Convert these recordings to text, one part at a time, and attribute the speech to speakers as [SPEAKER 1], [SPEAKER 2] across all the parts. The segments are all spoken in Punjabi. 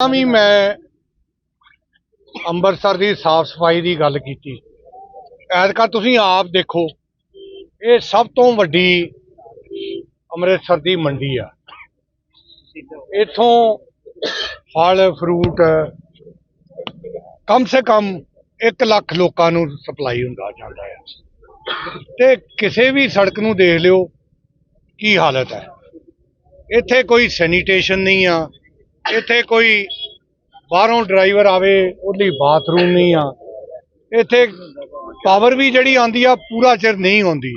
[SPEAKER 1] ਤਾਂ ਵੀ ਮੈਂ ਅੰਮ੍ਰਿਤਸਰ ਦੀ ਸਾਫ਼ ਸਫ਼ਾਈ ਦੀ ਗੱਲ ਕੀਤੀ। ਐਤਕਾ ਤੁਸੀਂ ਆਪ ਦੇਖੋ, ਇਹ ਸਭ ਤੋਂ ਵੱਡੀ ਅੰਮ੍ਰਿਤਸਰ ਦੀ ਮੰਡੀ ਆ। ਇੱਥੋਂ ਫਲ, ਫਰੂਟ, ਕਮ ਸੇ ਕਮ 1 ਲੱਖ ਲੋਕਾਂ ਨੂੰ ਸਪਲਾਈ ਹੁੰਦਾ ਜਾਂਦਾ ਹੈ ਤੇ ਕਿਸੇ ਵੀ ਸੜਕ ਨੂੰ ਦੇਖ ਲਿਓ, ਕੀ ਹਾਲਤ ਹੈ। ਇੱਥੇ ਕੋਈ ਸੈਨੀਟੇਸ਼ਨ ਨਹੀਂ ਆ ਇੱਥੇ ਕੋਈ ਬਾਹਰੋਂ ਡਰਾਈਵਰ ਆਵੇ, ਉਹਦੀ ਬਾਥਰੂਮ ਨਹੀਂ ਆ। ਇੱਥੇ ਪਾਵਰ ਵੀ ਜਿਹੜੀ ਆਂਦੀ ਆ, ਪੂਰਾ ਚਿਰ ਨਹੀਂ ਆਉਂਦੀ।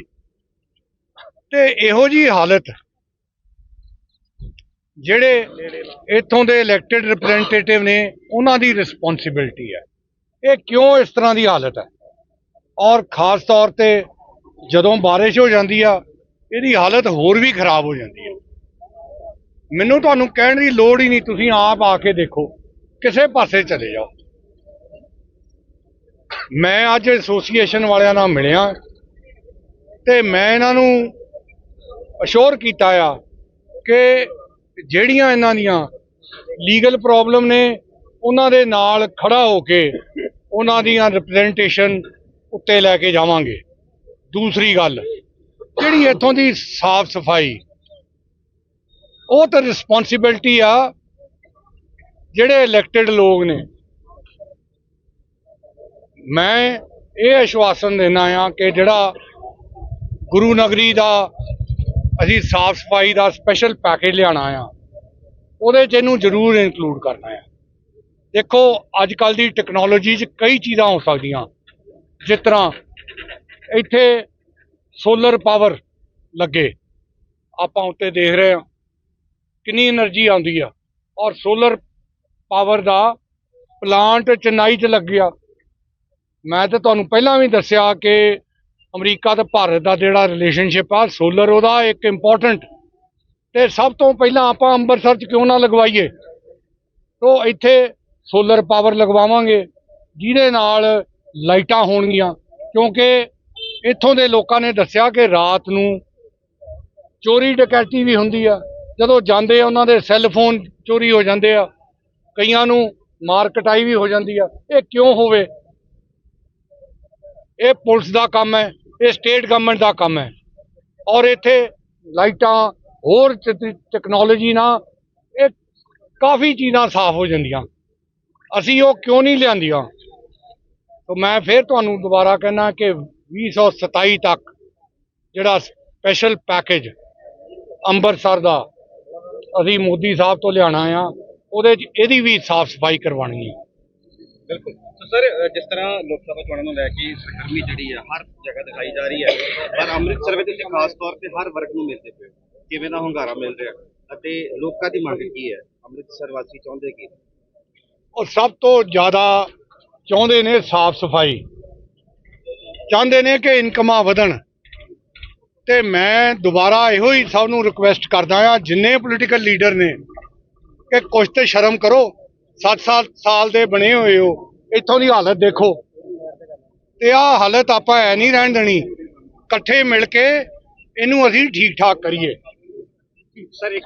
[SPEAKER 1] ਤੇ ਇਹੋ ਜੀ ਹਾਲਤ ਜਿਹੜੇ ਇੱਥੋਂ ਦੇ ਇਲੈਕਟਿਡ ਰਿਪਰੈਜ਼ੈਂਟੇਟਿਵ ਨੇ, ਉਹਨਾਂ ਦੀ ਰਿਸਪੌਂਸਿਬਿਲਟੀ ਹੈ ਇਹ ਕਿਉਂ ਇਸ ਤਰ੍ਹਾਂ ਦੀ ਹਾਲਤ ਹੈ ਔਰ ਖਾਸ ਤੌਰ ਤੇ ਜਦੋਂ ਬਾਰਿਸ਼ ਹੋ ਜਾਂਦੀ ਆ, ਇਹਦੀ ਹਾਲਤ ਹੋਰ ਵੀ ਖਰਾਬ ਹੋ ਜਾਂਦੀ ਹੈ ਮੈਨੂੰ ਤੁਹਾਨੂੰ ਕਹਿਣ ਦੀ ਲੋੜ ਹੀ ਨਹੀਂ, ਤੁਸੀਂ ਆਪ ਆ ਕੇ ਦੇਖੋ। ਕਿਸੇ ਪਾਸੇ ਚਲੇ ਜਾਓ। ਮੈਂ ਅੱਜ ਐਸੋਸੀਏਸ਼ਨ ਵਾਲਿਆਂ ਨਾਲ ਮਿਲਿਆ ਤੇ ਮੈਂ ਇਹਨਾਂ ਨੂੰ ਅਸ਼ੋਰ ਕੀਤਾ ਆ ਕਿ ਜਿਹੜੀਆਂ ਇਹਨਾਂ ਦੀਆਂ ਲੀਗਲ ਪ੍ਰੋਬਲਮ ਨੇ, ਉਹਨਾਂ ਦੇ ਨਾਲ ਖੜਾ ਹੋ ਕੇ ਉਹਨਾਂ ਦੀਆਂ ਰਿਪਰੈਜ਼ੈਂਟੇਸ਼ਨ ਉੱਤੇ ਲੈ ਕੇ ਜਾਵਾਂਗੇ। ਦੂਸਰੀ ਗੱਲ, ਜਿਹੜੀ ਇੱਥੋਂ ਦੀ ਸਾਫ਼ ਸਫ਼ਾਈ ਉਹ ਤਾਂ ਰਿਸਪੌਂਸਿਬਿਲਟੀ ਆ ਜਿਹੜੇ ਇਲੈਕਟਿਡ ਲੋਕ ਨੇ। ਮੈਂ ਇਹ ਆਸ਼ਵਾਸਨ ਦੇਣਾ ਆ ਕਿ ਜਿਹੜਾ ਗੁਰੂ ਨਗਰੀ ਦਾ ਅਸੀਂ ਸਾਫ਼ ਸਫ਼ਾਈ ਦਾ ਸਪੈਸ਼ਲ ਪੈਕੇਜ ਲਿਆਣਾ ਆ, ਉਹਦੇ 'ਚ ਇਹਨੂੰ ਜ਼ਰੂਰ ਇਨਕਲੂਡ ਕਰਨਾ ਆ। ਦੇਖੋ ਅੱਜ ਕੱਲ ਦੀ ਟੈਕਨੋਲੋਜੀ 'ਚ ਕਈ ਚੀਜ਼ਾਂ ਹੋ ਸਕਦੀਆਂ। ਜਿਸ ਤਰ੍ਹਾਂ ਇੱਥੇ ਸੋਲਰ ਪਾਵਰ ਲੱਗੇ। ਆਪਾਂ ਉੱਤੇ ਦੇਖ ਰਹੇ ਹਾਂ। ਕਿੰਨੀ એનર્ਜੀ ਆਉਂਦੀ ਆ। ਔਰ ਸੋਲਰ ਪਾਵਰ ਦਾ ਪਲਾਂਟ ਚੇਨਈ 'ਚ ਲੱਗ ਗਿਆ। ਮੈਂ ਤਾਂ ਤੁਹਾਨੂੰ ਪਹਿਲਾਂ ਵੀ ਦੱਸਿਆ ਕਿ ਅਮਰੀਕਾ ਤੇ ਭਾਰਤ ਦਾ ਜਿਹੜਾ ਰਿਲੇਸ਼ਨਸ਼ਿਪ ਆ ਸੋਲਰ ਉਹਦਾ ਇੱਕ ਇੰਪੋਰਟੈਂਟ ਤੇ ਸਭ ਤੋਂ ਪਹਿਲਾਂ ਆਪਾਂ ਅੰਮ੍ਰਿਤਸਰ 'ਚ ਕਿਉਂ ਨਾ ਲਗਵਾਈਏ? ਤੋਂ ਇੱਥੇ ਸੋਲਰ ਪਾਵਰ ਲਗਵਾਵਾਂਗੇ, ਜਿਹਦੇ ਨਾਲ ਲਾਈਟਾਂ ਹੋਣਗੀਆਂ। ਕਿਉਂਕਿ ਇੱਥੋਂ ਦੇ ਲੋਕਾਂ ਨੇ ਦੱਸਿਆ ਕਿ ਰਾਤ ਨੂੰ ਚੋਰੀ ਡਕੈਤੀ ਵੀ ਹੁੰਦੀ ਆ। ਜਦੋਂ ਜਾਂਦੇ ਆ, ਉਹਨਾਂ ਦੇ ਸੈੱਲ ਫੋਨ ਚੋਰੀ ਹੋ ਜਾਂਦੇ ਆ, ਕਈਆਂ ਨੂੰ ਮਾਰ ਕਟਾਈ ਵੀ ਹੋ ਜਾਂਦੀ ਆ। ਇਹ ਕਿਉਂ ਹੋਵੇ? ਇਹ ਪੁਲਿਸ ਦਾ ਕੰਮ ਹੈ, ਇਹ ਸਟੇਟ ਗਵਰਨਮੈਂਟ ਦਾ ਕੰਮ ਹੈ। ਔਰ ਇੱਥੇ ਲਾਈਟਾਂ, ਹੋਰ ਟੈਕਨੋਲੋਜੀ ਨਾਲ ਇਹ ਕਾਫੀ ਚੀਜ਼ਾਂ ਸਾਫ਼ ਹੋ ਜਾਂਦੀਆਂ। ਅਸੀਂ ਉਹ ਕਿਉਂ ਨਹੀਂ ਲਿਆਂਦੀਆਂ? ਤਾਂ ਮੈਂ ਫਿਰ ਤੁਹਾਨੂੰ ਦੁਬਾਰਾ ਕਹਿਣਾ ਕਿ 2027 ਤੱਕ ਜਿਹੜਾ ਸਪੈਸ਼ਲ ਪੈਕੇਜ ਅੰਮ੍ਰਿਤਸਰ ਦਾ ਅਸੀਂ ਮੋਦੀ ਸਾਹਿਬ ਤੋਂ ਲਿਆਣਾ ਆ ਉਹਦੇ 'ਚ ਇਹਦੀ ਵੀ ਸਾਫ਼ ਸਫ਼ਾਈ ਕਰਵਾਉਣੀ ਹੈ
[SPEAKER 2] ਬਿਲਕੁਲ। ਸੋ ਸਰ ਜਿਸ ਤਰ੍ਹਾਂ ਲੋਕ ਸਭਾ ਚੋਣਾਂ ਨੂੰ ਲੈ ਕੇ ਸਰਗਰਮੀ ਜਿਹੜੀ ਹੈ ਹਰ ਜਗ੍ਹਾ ਦਿਖਾਈ ਜਾ ਰਹੀ ਹੈ ਪਰ ਅੰਮ੍ਰਿਤਸਰ ਵਿੱਚ ਖਾਸ ਤੌਰ ਤੇ ਹਰ ਵਰਗ ਨੂੰ ਮਿਲਦੇ ਪਏ। ਕਿਵੇਂ ਦਾ ਹੁੰਗਾਰਾ ਮਿਲ ਰਿਹਾ? ਅਤੇ ਲੋਕਾਂ ਦੀ ਮੰਗ ਕੀ ਹੈ? ਅੰਮ੍ਰਿਤਸਰ ਵਾਸੀ ਚਾਹੁੰਦੇ ਕੀ?
[SPEAKER 1] ਉਹ ਸਭ ਤੋਂ ਜ਼ਿਆਦਾ ਚਾਹੁੰਦੇ ਨੇ ਸਾਫ਼ ਸਫ਼ਾਈ। ਚਾਹੁੰਦੇ ਨੇ ਕਿ ਇਨਕਮਾਂ ਵਧਣ। ਤੇ ਮੈਂ ਦੁਬਾਰਾ ਇਹੋ ਹੀ ਸਭ ਨੂੰ ਰਿਕੁਐਸਟ ਕਰਦਾ ਆ ਜਿੰਨੇ ਪੋਲੀਟੀਕਲ ਲੀਡਰ ਨੇ, ਕਿ ਕੁਛ ਤੇ ਸ਼ਰਮ ਕਰੋ 7 ਸਾਲ ਸਾਲ ਦੇ ਬਣੇ ਹੋਏ ਹੋ, ਇੱਥੋਂ ਦੀ ਹਾਲਤ ਦੇਖੋ। ਤੇ ਆਹ ਹਾਲਤ ਆਪਾਂ ਐ ਨਹੀਂ ਰਹਿਣ ਦੇਣੀ। ਇਕੱਠੇ ਮਿਲ ਕੇ ਇਹਨੂੰ ਅਸੀਂ ਠੀਕ ਠਾਕ ਕਰੀਏ।
[SPEAKER 2] ਸਰ ਇੱਕ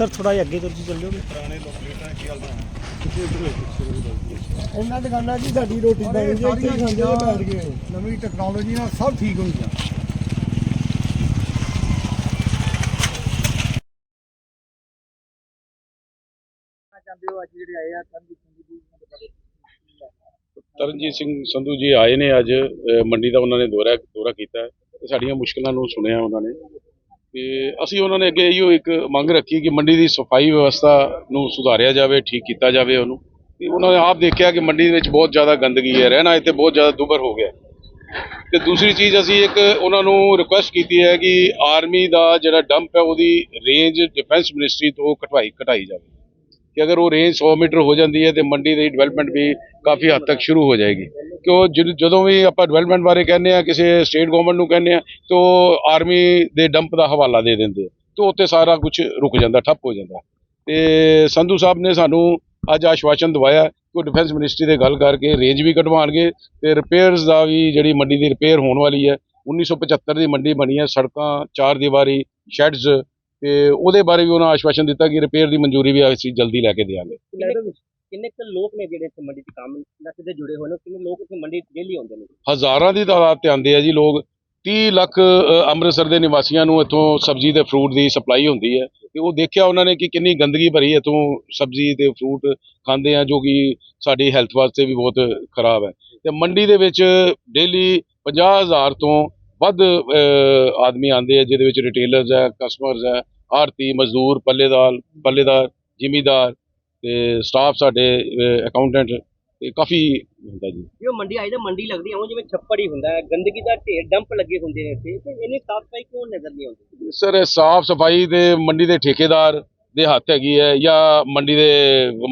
[SPEAKER 3] ਸਰ ਥੋੜਾ ਜਿਹਾ ਅੱਗੇ ਤੁਰ ਜੀ ਚੱਲ। ਜਾਓਗੇ
[SPEAKER 4] ਇਹਨਾਂ ਦੁਕਾਨਾਂ 'ਚ ਹੀ ਸਾਡੀ ਰੋਟੀ ਬਣੀ ਜੇ ਇੱਥੇ ਹੀ ਖਾਂਦੇ ਤੇ ਬੈਠ ਗਏ
[SPEAKER 1] ਨਵੀਂ ਟੈਕਨੋਲੋਜੀ ਨਾਲ ਸਭ ਠੀਕ ਹੋਈ ਜਾ
[SPEAKER 5] ਤਰਨਜੀਤ ਸਿੰਘ ਸੰਧੂ ਜੀ ਆਏ ਨੇ ਅੱਜ ਮੰਡੀ ਦਾ ਉਹਨਾਂ ਨੇ ਦੌਰਾ ਦੌਰਾ ਕੀਤਾ ਹੈ। ਸਾਡੀਆਂ ਮੁਸ਼ਕਲਾਂ ਨੂੰ ਸੁਣਿਆ ਉਹਨਾਂ ਨੇ। ਤੇ ਅਸੀਂ ਉਹਨਾਂ ਨੇ ਅੱਗੇ ਇਹੋ ਇੱਕ ਮੰਗ ਰੱਖੀ ਕਿ ਮੰਡੀ ਦੀ ਸਫ਼ਾਈ ਵਿਵਸਥਾ ਨੂੰ ਸੁਧਾਰਿਆ ਜਾਵੇ, ਠੀਕ ਕੀਤਾ ਜਾਵੇ ਉਹਨੂੰ। ਤੇ ਉਹਨਾਂ ਨੇ ਆਪ ਦੇਖਿਆ ਕਿ ਮੰਡੀ ਦੇ ਵਿੱਚ ਬਹੁਤ ਜ਼ਿਆਦਾ ਗੰਦਗੀ ਹੈ, ਰਹਿਣਾ ਇੱਥੇ ਬਹੁਤ ਜ਼ਿਆਦਾ ਦੁਬਰ ਹੋ ਗਿਆ। ਤੇ ਦੂਸਰੀ ਚੀਜ਼ ਅਸੀਂ ਇੱਕ ਉਹਨਾਂ ਨੂੰ ਰਿਕੁਐਸਟ ਕੀਤੀ ਹੈ ਕਿ ਆਰਮੀ ਦਾ ਜਿਹੜਾ ਡੰਪ ਹੈ ਉਹਦੀ ਰੇਂਜ ਡਿਫੈਂਸ ਮਿਨਿਸਟਰੀ ਤੋਂ ਘਟਵਾਈ ਘਟਾਈ ਜਾਵੇ। ਕਿ ਅਗਰ ਉਹ ਰੇਂਜ 100 ਮੀਟਰ ਹੋ ਜਾਂਦੀ ਹੈ ਤੇ ਮੰਡੀ ਦੀ ਡਿਵੈਲਪਮੈਂਟ ਵੀ ਕਾਫੀ ਹੱਦ ਤੱਕ ਸ਼ੁਰੂ ਹੋ ਜਾਏਗੀ। ਕਿਉਂ ਜਦ- ਜਦੋਂ ਵੀ ਆਪਾਂ ਡਿਵੈਲਪਮੈਂਟ ਬਾਰੇ ਕਹਿੰਦੇ ਆ ਕਿਸੇ ਸਟੇਟ ਗਵਰਨਮੈਂਟ ਨੂੰ ਕਹਿੰਦੇ ਆ ਤਾਂ ਉਹ ਆਰਮੀ ਦੇ ਡੰਪ ਦਾ ਹਵਾਲਾ ਦੇ ਦਿੰਦੇ ਆ। ਤੇ ਉੱਤੇ ਸਾਰਾ ਕੁਝ ਰੁਕ ਜਾਂਦਾ, ਠੱਪ ਹੋ ਜਾਂਦਾ। ਤੇ ਸੰਧੂ ਸਾਹਿਬ ਨੇ ਸਾਨੂੰ ਅੱਜ ਆਸ਼ਵਾਸਨ ਦਵਾਇਆ ਕਿ ਉਹ ਡਿਫੈਂਸ ਮਿਨਿਸਟਰੀ ਦੇ ਗੱਲ ਕਰਕੇ ਰੇਂਜ ਵੀ ਕਢਵਾਉਣਗੇ ਤੇ ਰਿਪੇਅਰਸ ਦਾ ਵੀ ਜਿਹੜੀ ਮੰਡੀ ਦੀ ਰਿਪੇਅਰ ਹੋਣ ਵਾਲੀ ਹੈ 1975 ਦੀ ਮੰਡੀ ਬਣੀ ਹੈ, ਸੜਕਾਂ, ਚਾਰ ਦੀਵਾਰੀ ਸ਼ੈਡਸ ਤੇ ਉਹਦੇ ਬਾਰੇ ਵੀ ਉਹਨਾਂ ਆਸ਼ਵਾਸਨ ਦਿੱਤਾ ਕਿ ਰਿਪੇਅਰ ਦੀ ਮਨਜ਼ੂਰੀ ਵੀ ਅਸੀਂ ਜਲਦੀ ਲੈ ਕੇ ਦੇਵਾਂਗੇ
[SPEAKER 6] ਕਿੰਨੇ ਕੁ ਲੋਕ ਨੇ ਜਿਹੜੇ ਇੱਥੇ ਮੰਡੀ 'ਚ ਕੰਮ ਨਾਲ ਸਿੱਧੇ ਜੁੜੇ ਹੋਏ ਨੇ? ਕਿੰਨੇ ਲੋਕ ਇੱਥੇ ਮੰਡੀ ਡੇਲੀ ਆਉਂਦੇ ਨੇ?
[SPEAKER 5] ਹਜ਼ਾਰਾਂ ਦੀ ਤਾਦਾਦ ਤੇ ਆਉਂਦੇ ਆ ਜੀ ਲੋਕ। 30 ਲੱਖ ਅੰਮ੍ਰਿਤਸਰ ਦੇ ਨਿਵਾਸੀਆਂ ਨੂੰ ਇੱਥੋਂ ਸਬਜ਼ੀ ਤੇ ਫਰੂਟ ਦੀ ਸਪਲਾਈ ਹੁੰਦੀ ਹੈ। ਤੇ ਉਹ ਦੇਖਿਆ ਉਹਨਾਂ ਨੇ ਕਿ ਕਿੰਨੀ ਗੰਦਗੀ ਭਰੀ ਇੱਥੋਂ ਸਬਜ਼ੀ ਤੇ ਫਰੂਟ ਖਾਂਦੇ ਆ ਜੋ ਕਿ ਸਾਡੀ ਹੈਲਥ ਵਾਸਤੇ ਵੀ ਬਹੁਤ ਖਰਾਬ ਹੈ। ਤੇ ਮੰਡੀ ਦੇ ਵਿੱਚ ਡੇਲੀ 50000 ਤੋਂ ਵੱਧ ਆਦਮੀ ਆਉਂਦੇ ਆ ਜਿਹਦੇ ਵਿੱਚ ਰਿਟੇਲਰਸ ਹੈ ਕਸਟਮਰਸ ਹੈ ਆੜਤੀ ਮਜ਼ਦੂਰ ਪੱਲੇਦਾਰ ਪੱਲੇਦਾਰ ਜ਼ਿਮੀਦਾਰ ਤੇ ਸਟਾਫ ਸਾਡੇ ਅਕਾਊਂਟੈਂਟ ਤੇ ਕਾਫੀ ਹੁੰਦਾ ਜੀ।
[SPEAKER 6] ਜੋ ਮੰਡੀ ਆਈ ਤਾਂ ਮੰਡੀ ਲੱਗਦੀ ਹੈ ਜਿਵੇਂ ਛੱਪੜ ਹੀ ਹੁੰਦਾ ਹੈ ਗੰਦਗੀ ਦਾ ਢੇਰ ਡੰਪ ਲੱਗੇ ਹੁੰਦੇ ਨੇ ਇੱਥੇ ਤੇ ਇੰਨੀ ਸਾਫ਼ ਸਫ਼ਾਈ ਕਿਉਂ ਨਜ਼ਰ ਨਹੀਂ ਆਉਂਦੀ?
[SPEAKER 5] ਸਰ ਸਾਫ਼ ਸਫ਼ਾਈ ਦੇ ਮੰਡੀ ਦੇ ਠੇਕੇਦਾਰ ਦੇ ਹੱਥ ਹੈਗੀ ਹੈ ਜਾਂ ਮੰਡੀ ਦੇ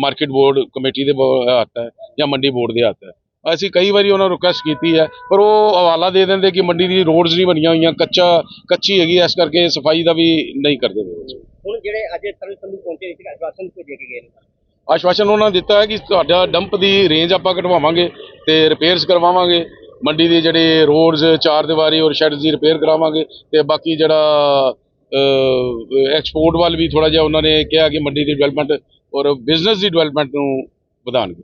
[SPEAKER 5] ਮਾਰਕੀਟ ਬੋਰਡ ਕਮੇਟੀ ਦੇ ਹੱਥ ਹੈ ਜਾਂ ਮੰਡੀ ਬੋਰਡ ਦੇ ਹੱਥ ਹੈ। ਅਸੀਂ ਕਈ ਵਾਰੀ ਉਹਨਾਂ ਨੂੰ ਰਿਕੁਐਸਟ ਕੀਤੀ ਹੈ ਪਰ ਉਹ ਹਵਾਲਾ ਦੇ ਦਿੰਦੇ ਕਿ ਮੰਡੀ ਦੀ ਰੋਡਸ ਨਹੀਂ ਬਣੀਆਂ ਹੋਈਆਂ ਕੱਚਾ ਕੱਚੀ ਹੈਗੀ ਇਸ ਕਰਕੇ ਸਫ਼ਾਈ ਦਾ ਵੀ ਨਹੀਂ ਕਰਦੇ ਪਏ
[SPEAKER 6] ਹੁਣ ਜਿਹੜੇ ਅੱਜ ਸਰਵਿਸ ਸੰਧੂ ਪਹੁੰਚੇ ਸੀ ਆਸ਼ਵਾਸਨ ਕੋਈ ਦੇ ਕੇ ਗਏ ਨੇ
[SPEAKER 5] ਆਸ਼ਵਾਸਨ ਉਹਨਾਂ ਨੇ ਦਿੱਤਾ ਹੈ ਕਿ ਤੁਹਾਡਾ ਡੰਪ ਦੀ ਰੇਂਜ ਆਪਾਂ ਘਟਵਾਵਾਂਗੇ ਤੇ ਰਿਪੇਅਰਸ ਕਰਵਾਵਾਂਗੇ ਮੰਡੀ ਦੇ ਜਿਹੜੇ ਰੋਡਸ ਚਾਰ ਦੀਵਾਰੀ ਔਰ ਸ਼ੈਡਸ ਦੀ ਰਿਪੇਅਰ ਕਰਾਵਾਂਗੇ ਤੇ ਬਾਕੀ ਜਿਹੜਾ ਐਕਸਪੋਰਟ ਵੱਲ ਵੀ ਥੋੜਾ ਜਿਹਾ ਉਹਨਾਂ ਨੇ ਕਿਹਾ ਕਿ ਮੰਡੀ ਦੀ ਡਿਵੈਲਪਮੈਂਟ ਔਰ ਬਿਜ਼ਨਸ ਦੀ ਡਿਵੈਲਪਮੈਂਟ ਨੂੰ ਵਧਾਉਣਗੇ।